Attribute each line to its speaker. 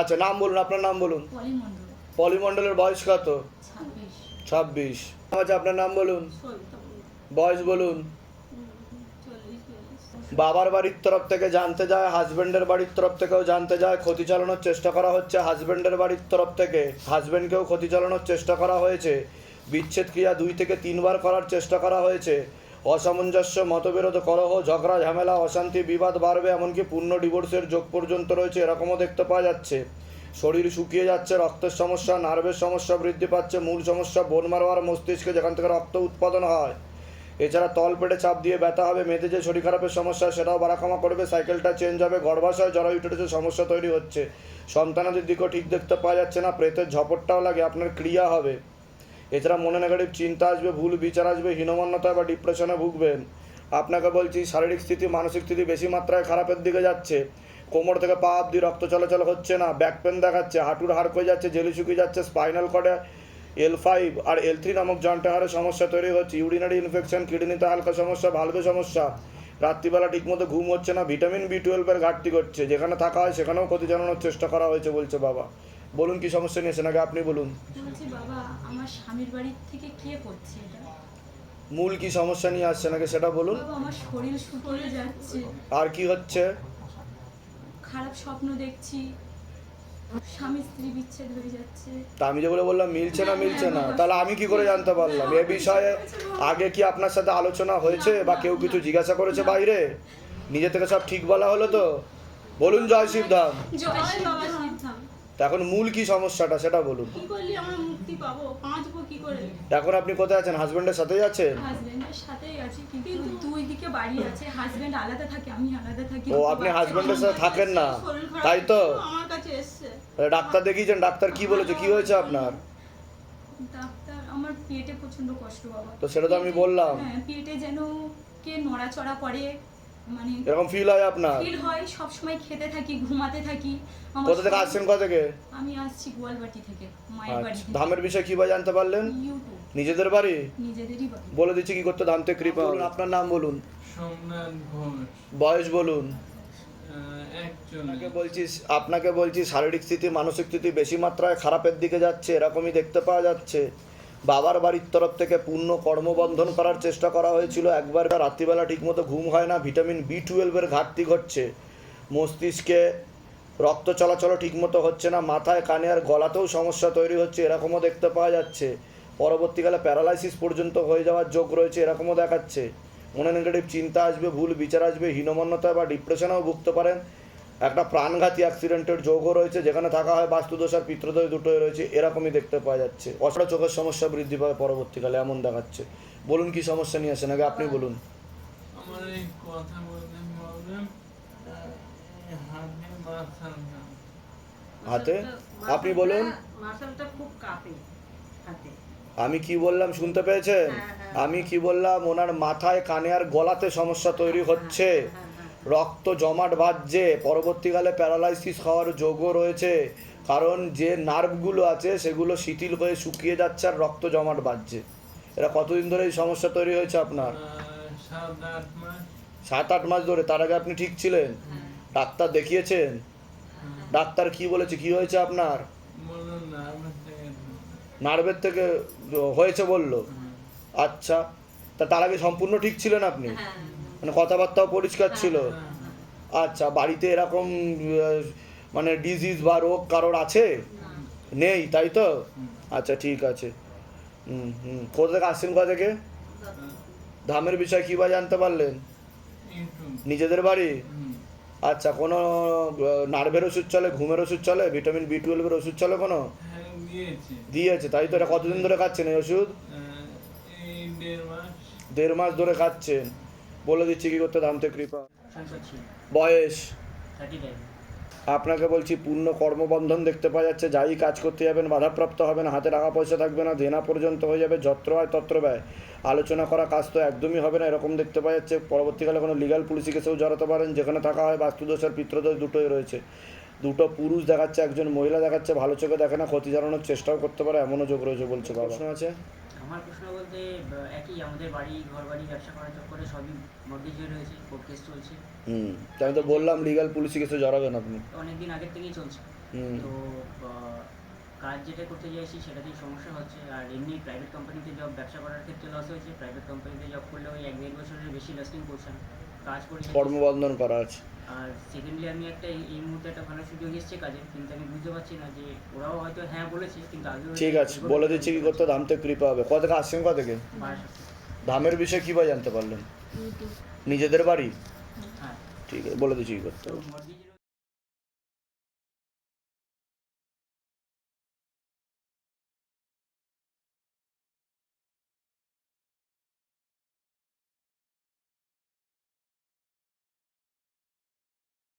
Speaker 1: আচ্ছা নাম বলুন আপনার নাম বলুন।
Speaker 2: পলিমণ্ডল।
Speaker 1: পলিমণ্ডলের বয়স কত?
Speaker 2: ছাব্বিশ।
Speaker 1: ছাব্বিশ। আচ্ছা আপনার নাম বলুন। বয়স বলুন। বাবার বাড়ির তরফ থেকে জানতে যায় হাজবেন্ডের বাড়ির তরফ থেকেও জানতে যায় ক্ষতি চালানোর চেষ্টা করা হচ্ছে। হাজবেন্ডের বাড়ির তরফ থেকে হাজবেন্ডকেও ক্ষতি চালানোর চেষ্টা করা হয়েছে। বিচ্ছেদ ক্রিয়া দুই থেকে তিনবার করার চেষ্টা করা হয়েছে। অসামঞ্জস্য মতবিরোধ, কলহ, ঝগড়া, ঝামেলা, অশান্তি, বিবাদ বাড়বে, এমনকি পূর্ণ ডিভোর্সের যোগ পর্যন্ত রয়েছে, এরকমও দেখতে পাওয়া যাচ্ছে। শরীর শুকিয়ে যাচ্ছে, রক্তের সমস্যা, নার্ভের সমস্যা বৃদ্ধি পাচ্ছে, মূল সমস্যা বোন মারোয়ার মস্তিষ্কে, যেখান থেকে রক্ত উৎপাদন হয়। এছাড়া তল পেটে চাপ দিয়ে ব্যথা হবে মেয়েদের যে শরীর খারাপের সমস্যা, সেটাও বাড়াকামা করবে, সাইকেলটা চেঞ্জ হবে গর্ভাশয় জরায়ুটের সমস্যা তৈরি হচ্ছে। সন্তানাদের দিকও ঠিক দেখতে পাওয়া যাচ্ছে না, প্রেতের ঝপটটাও লাগে, আপনার ক্রিয়া হবে। এছাড়া মনে নেগেটিভ চিন্তা আসবে, ভুল বিচার আসবে হীনমন্যতা বা ডিপ্রেশনে ভুগবেন আপনাকে বলছি, শারীরিক স্থিতি, মানসিক স্থিতি বেশি মাত্রায় খারাপের দিকে যাচ্ছে। কোমর থেকে পা অব্দি রক্ত চলাচল হচ্ছে না ব্যাক পেন দেখাচ্ছে, হাঁটুর হাড় হয়ে যাচ্ছে, জেলি শুকিয়ে যাচ্ছে স্পাইনাল কর্ডে এল ফাইভ আর এল থ্রি নামক জয়েন্টে হাড়ের সমস্যা তৈরি হচ্ছে ইউরিনারি ইনফেকশন কিডনিতে হালকা সমস্যা ভালভে সমস্যা। রাত্রিবেলা ঠিকমতো ঘুম হচ্ছে না ভিটামিন বি টুয়েলভের ঘাটতি করছে যেখানে থাকা হয় সেখানেও ক্ষতি জানানোর চেষ্টা করা হয়েছে বলছে বাবা। বলুন কি সমস্যা নিয়েছেন? আগে আপনি বলুন।
Speaker 2: বাবা আমার স্বামীর বাড়ির থেকে কে করছে এটা?
Speaker 1: মূল কি সমস্যা নিয়ে আসছে নাকি সেটা বলুন।
Speaker 2: আমার শরীর শুকিয়ে যাচ্ছে।
Speaker 1: আর কি হচ্ছে?
Speaker 2: খারাপ স্বপ্ন দেখছি। স্বামী স্ত্রী বিচ্ছেদ হয়ে যাচ্ছে।
Speaker 1: তা আমি যেগুলো বললাম মিলছে না মিলছে না। তাহলে আমি কি করে জানতে পারলাম? এ বিষয়ে আগে কি আপনার সাথে আলোচনা হয়েছে বা কেউ কিছু জিজ্ঞাসা করেছে বাইরে? নিজে থেকে সব ঠিক বলা হলো তো? বলুন জয় শিবধাম।
Speaker 2: জয়
Speaker 1: এখন মূল কি সমস্যাটা সেটা বলুন।
Speaker 2: কি করলে? আমরা মুক্তি পাবো। বাঁচবো কি করে?
Speaker 1: এখন আপনি কোথায় আছেন? হাজবেন্ডের সাথেই আছেন?
Speaker 2: হাজবেন্ডের সাথেই আছি কিন্তু দুই দিকে বাড়ি আছে। হাজবেন্ড আলাদা থাকে আমি আলাদা থাকি।
Speaker 1: ও আপনি হাজবেন্ডের সাথে থাকেন না। তাই তো?
Speaker 2: আমার কাছে এসছে।
Speaker 1: ডাক্তার দেখিয়েছেন ডাক্তার কি বলেছে? কি হয়েছে আপনার?
Speaker 2: ডাক্তার আমার পেটে প্রচণ্ড কষ্ট বাবা।
Speaker 1: তো সেটা তো আমি বললাম।
Speaker 2: হ্যাঁ পেটে যেন কে নড়াচড়া করে মানে
Speaker 1: এরকম ফিল হয় আপনার?
Speaker 2: ফিল হয় সব সময় খেতে থাকি ঘুমাতে থাকি।
Speaker 1: কোথা থেকে আসছেন কোথা থেকে?
Speaker 2: আমি আসছি গোয়ালবাটি থেকে মায়ের বাড়ি
Speaker 1: আচ্ছা
Speaker 2: থেকে
Speaker 1: ধামের বিষয়ে কি বা জানতে পারলেন? নিজেদের বাড়ি?
Speaker 2: নিজেদেরই বাড়ি।
Speaker 1: বলে দিচ্ছি কি করতে ধামতে কৃপা। বলুন আপনার নাম বলুন।
Speaker 3: সোমনাথ ঘোষ।
Speaker 1: বয়স বলুন। আপনাকে বলছি আপনাকে বলছি শারীরিক স্থিতি মানসিক স্থিতি বেশি মাত্রায় খারাপের দিকে যাচ্ছে এরকমই দেখতে পাওয়া যাচ্ছে। বাবার বাড়ির তরফ থেকে পূর্ণ কর্মবন্ধন করার চেষ্টা করা হয়েছিল। একবার রাত্রিবেলা ঠিকমতো ঘুম হয় না, ভিটামিন বি টুয়েলভের ঘাটতি ঘটছে। মস্তিষ্কে রক্ত চলাচল ঠিকমতো হচ্ছে না, মাথায়, কানে আর গলাতেও সমস্যা তৈরি হচ্ছে, এরকমও দেখতে পাওয়া যাচ্ছে। পরবর্তীকালে প্যারালাইসিস পর্যন্ত হয়ে যাওয়ার যোগ রয়েছে, এরকমও দেখাচ্ছে। মনে নেগেটিভ চিন্তা আসবে, ভুল বিচার আসবে হীনমন্যতা বা ডিপ্রেশনেও ভুগতে পারেন। একটা প্রাণঘাতী অ্যাক্সিডেন্টের যোগও রয়েছে যেখানে থাকা হয় বাস্তুদোষ আর পিত্রদোষ দুটোই রয়েছে এরকমই দেখতে পাওয়া যাচ্ছে। অসড় চোখের সমস্যা বৃদ্ধি পাবে পরবর্তীকালে এমন দেখাচ্ছে। বলুন কি সমস্যা নিয়ে আসেন আগে আপনি বলুন।
Speaker 3: হাতে
Speaker 1: আপনি বলুন। আমি কি বললাম শুনতে পেয়েছেন? আমি কি বললাম ওনার মাথায় কানে আর গলাতে সমস্যা তৈরি হচ্ছে? রক্ত জমাট বাঁধছে। পরবর্তীকালে প্যারালাইসিস হওয়ার যোগও রয়েছে। কারণ যে নার্ভগুলো আছে সেগুলো শিথিল হয়ে শুকিয়ে যাচ্ছে আর রক্ত জমাট বাঁধছে। এটা কতদিন ধরে এই সমস্যা তৈরি হয়েছে আপনার?
Speaker 3: সাত আট মাস।
Speaker 1: ধরে। তার আগে আপনি ঠিক ছিলেন? ডাক্তার দেখিয়েছেন? ডাক্তার কি বলেছে? কি হয়েছে আপনার? নার্ভের থেকে হয়েছে বলল? আচ্ছা। তা তার আগে সম্পূর্ণ ঠিক ছিলেন আপনি? মানে কথাবার্তাও পরিষ্কার ছিল। আচ্ছা বাড়িতে এরকম মানে ডিজিজ বা রোগ কারোর আছে? নেই তাই তো? আচ্ছা ঠিক আছে। হুম হুম। কোথা থেকে আসছেন কোথা থেকে? ধামের। বিষয়ে কী বা জানতে পারলেন? নিজেদের বাড়ি? আচ্ছা কোনো নার্ভের ওষুধ চলে ঘুমের ওষুধ চলে ভিটামিন বি টুয়েলভের ওষুধ চলে কোনো?
Speaker 3: হ্যাঁ দিয়েছে।
Speaker 1: তাই তো? এটা কতদিন ধরে খাচ্ছেন এই ওষুধ?
Speaker 3: দেড় মাস
Speaker 1: ধরে খাচ্ছেন। বলে দিচ্ছি কি করতে দামতে কৃপা। বয়স। আপনাকে বলছি পূর্ণ কর্মবন্ধন দেখতে পাওয়া যাচ্ছে। যাই কাজ করতে যাবেন বাধাপ্রাপ্ত হবেন না হাতে টাকা পয়সা থাকবে না দেনা পর্যন্ত হয়ে যাবে যত্র হয় তত্র ব্যয়। আলোচনা করা কাজ তো একদমই হবে না এরকম দেখতে পাওয়া যাচ্ছে। পরবর্তীকালে কোনো লিগাল পুলিশি কেসেও জড়াতে পারেন যেখানে থাকা হয় বাস্তুদোষ আর পিত্রদোষ দুটোই রয়েছে। দুটো পুরুষ দেখাচ্ছে একজন মহিলা দেখাচ্ছে ভালো চোখে দেখে না ক্ষতি জানানোর চেষ্টাও করতে পারে এমনও যোগ রয়েছে বলছে বাবা। প্রশ্ন আছে?
Speaker 4: আমার প্রশ্ন বলতে একই আমাদের বাড়ি ঘর বাড়ি ব্যবসা করার চক্করে সবই মর্গেজ রয়েছে কোর্ট কেস চলছে।
Speaker 1: হুম আমি তো বললাম লিগাল পুলিশি কেসে জড়াবেন আপনি
Speaker 4: অনেক দিন আগের থেকেই চলছে। তো কাজ যেটা করতে চাইছি সেটাতেই সমস্যা হচ্ছে আর এমনি প্রাইভেট কোম্পানিতে জব ব্যবসা করার ক্ষেত্রে লস হয়েছে প্রাইভেট কোম্পানিতে জব করলে ওই এক দেড় বছরের বেশি লাস্টিং করছে না কাজ করে
Speaker 1: কর্মবন্ধন করা আছে।
Speaker 4: আর সেকেন্ডলি আমি একটা এই- এই মুহূর্তে একটা ভালো সুযোগ এসছে কাজে কিন্তু আমি বুঝতে পারছি না যে ওরাও হয়তো হ্যাঁ বলেছে কিন্তু আগে
Speaker 1: ঠিক আছে বলে দিচ্ছি কি করতে দাম তো কৃপা হবে। কত থেকে আসছেন কত থেকে? ধামের বিষয়ে কীভাবে জানতে পারলেন? নিজেদের বাড়ি?
Speaker 4: হ্যাঁ।
Speaker 1: ঠিক আছে বলে দিচ্ছি কি করতে হবে।